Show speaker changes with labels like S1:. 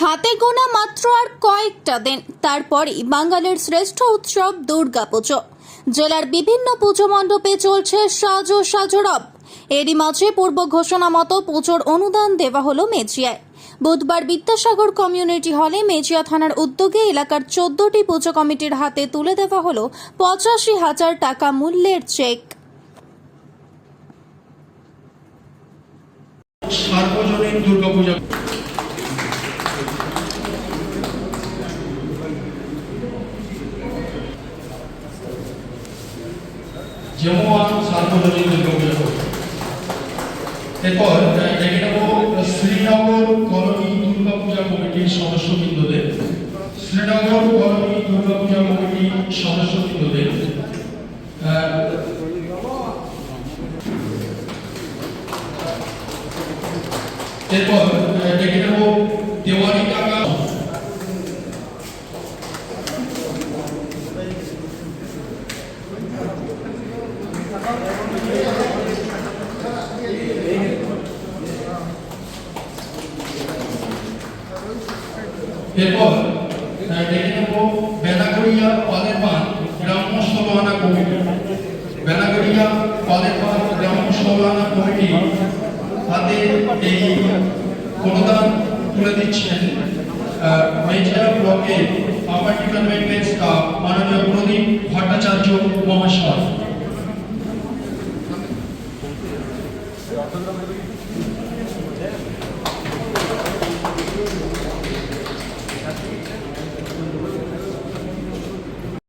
S1: হাতে গোনা মাত্র আর কয়েকটা দিন। তারপরই বাঙালির শ্রেষ্ঠ উৎসব দুর্গাপুজো। জেলার বিভিন্ন পুজো মণ্ডপে চলছে সাজো সাজরব। এরই মাঝে পূর্ব ঘোষণা মতো পুজোর অনুদান দেওয়া হলো মেজিয়ায়। বুধবার বিদ্যাসাগর কমিউনিটি হলে মেজিয়া থানার উদ্যোগে এলাকার চোদ্দটি পুজো কমিটির হাতে তুলে দেওয়া হলো পঁচাশি হাজার টাকা মূল্যের চেক।
S2: সার্বজনীন দুর্গাপূজা যেমন দুর্গাপূজা করবে। এরপর ডেকে নেব শ্রীনগর কলোনি দুর্গাপূজা কমিটির সদস্যবৃন্দদের। শ্রীনগর কলোনি দুর্গাপূজা কমিটির সদস্যবৃন্দদের। এরপর আহ, ডেকে নেব দেওয়ানি টাকা এরপর ডেকে নেব বেলাগড়িয়া পালেরবান গ্রাম্য সভানা কমিটি। বেলাগড়িয়া পালেরবান গ্রাম্য সভানা কমিটি হাতে এই অনুদান তুলে দিচ্ছেন মেজিয়া ব্লকের আপার ডিপার্টমেন্টের স্টাফ মাননীয় প্রদীপ ভট্টাচার্য মহাশয়। Я